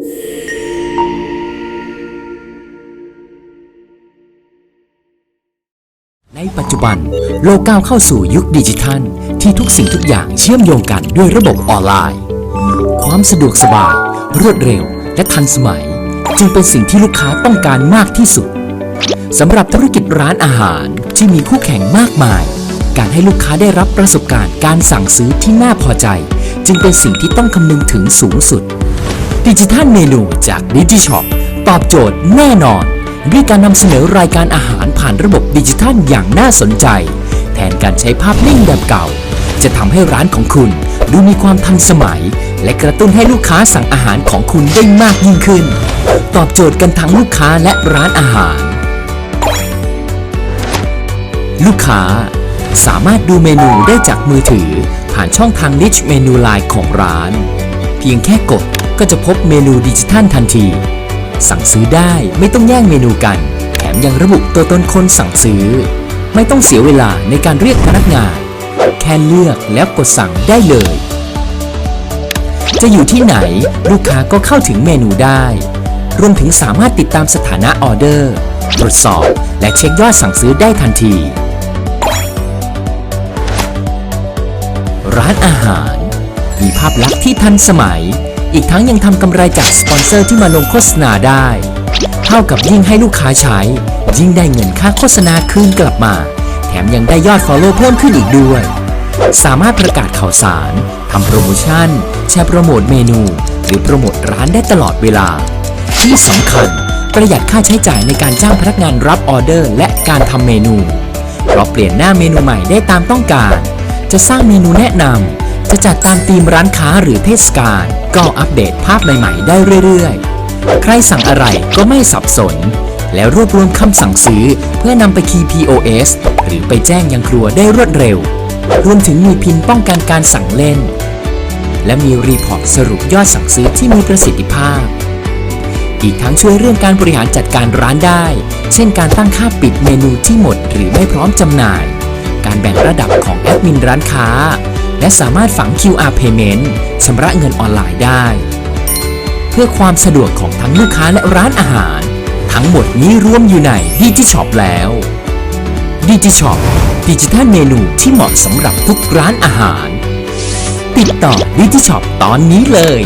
ในปัจจุบันโลกก้าวเข้าสู่ยุคดิจิทัล ที่ทุกสิ่งทุกอย่างเชื่อมโยงกันด้วยระบบออนไลน์ ความสะดวกสบาย รวดเร็ว และทันสมัย จึงเป็นสิ่งที่ลูกค้าต้องการมากที่สุดสำหรับธุรกิจร้านอาหารที่มีคู่แข่งมากมาย การให้ลูกค้าได้รับประสบการณ์การสั่งซื้อที่น่าพอใจ จึงเป็นสิ่งที่ต้องคำนึงถึงสูงสุด ดิจิทัลเมนูจากดิจิช็อปตอบโจทย์แน่นอนด้วยการนำเสนอรายการอาหารผ่านระบบดิจิทัลอย่างน่าสนใจ แทนการใช้ภาพนิ่งแบบเก่า จะทำให้ร้านของคุณดูมีความทันสมัย และกระตุ้นให้ลูกค้าสั่งอาหารของคุณได้มากยิ่งขึ้น ตอบโจทย์กันทั้งลูกค้าและร้านอาหาร ลูกค้าสามารถดูเมนูได้จากมือถือ ผ่านช่องทาง Rich Menu Line ของร้าน เพียงแค่กด ก็จะพบเมนูดิจิทัลทันที สั่งซื้อได้ไม่ต้องแย่งเมนูกัน แถมยังระบุตัวตนคนสั่งซื้อ ไม่ต้องเสียเวลาในการเรียกพนักงาน แค่เลือกแล้วกดสั่งได้เลย จะอยู่ที่ไหนลูกค้าก็เข้าถึงเมนูได้รวมถึงสามารถติดตามสถานะออเดอร์ ตรวจสอบและเช็คยอดสั่งซื้อได้ทันที ร้านอาหาร มีภาพลักษณ์ที่ทันสมัย อีกทั้งยังทำกำไรจากสปอนเซอร์ที่มาลงโฆษณาได้ เท่ากับยิ่งให้ลูกค้าใช้ ยิ่งได้เงินค่าโฆษณาคืนกลับมา แถมยังได้ยอด Follow เพิ่มขึ้นอีกด้วย สามารถประกาศข่าวสารทำโปรโมชั่น แชร์โปรโมทเมนู หรือโปรโมทร้านได้ตลอดเวลา ที่สำคัญประหยัดค่าใช้จ่ายในการจ้างพนักงานรับออเดอร์ และการทำเมนู เพราะเปลี่ยนหน้าเมนูใหม่ได้ตามต้องการ จะสร้างเมนูแนะนำจะจัดตามธีมร้านค้าหรือเทศกาล ก็อัปเดตภาพใหม่ๆได้เรื่อยๆ ใครสั่งอะไรก็ไม่สับสน แล้วรวบรวมคำสั่งซื้อเพื่อนำไปคีย์ POS หรือไปแจ้งยังครัวได้รวดเร็ว รวมถึงมีพินป้องกันการสั่งเล่น และมีรีพอร์ตสรุปยอดสั่งซื้อที่มีประสิทธิภาพ อีกทั้งช่วยเรื่องการบริหารจัดการร้านได้ เช่นการตั้งค่าปิดเมนูที่หมดหรือไม่พร้อมจำหน่าย การแบ่งระดับของแอดมินร้านค้า และสามารถฝัง QR Payment ชำระเงินออนไลน์ได้ เพื่อความสะดวกของทั้งลูกค้าและร้านอาหาร ทั้งหมดนี้รวมอยู่ในดิจิช็อปแล้วดิจิช็อปดิจิทัลเมนูที่เหมาะสำหรับทุกร้านอาหาร ติดต่อดิจิช็อปตอนนี้เลย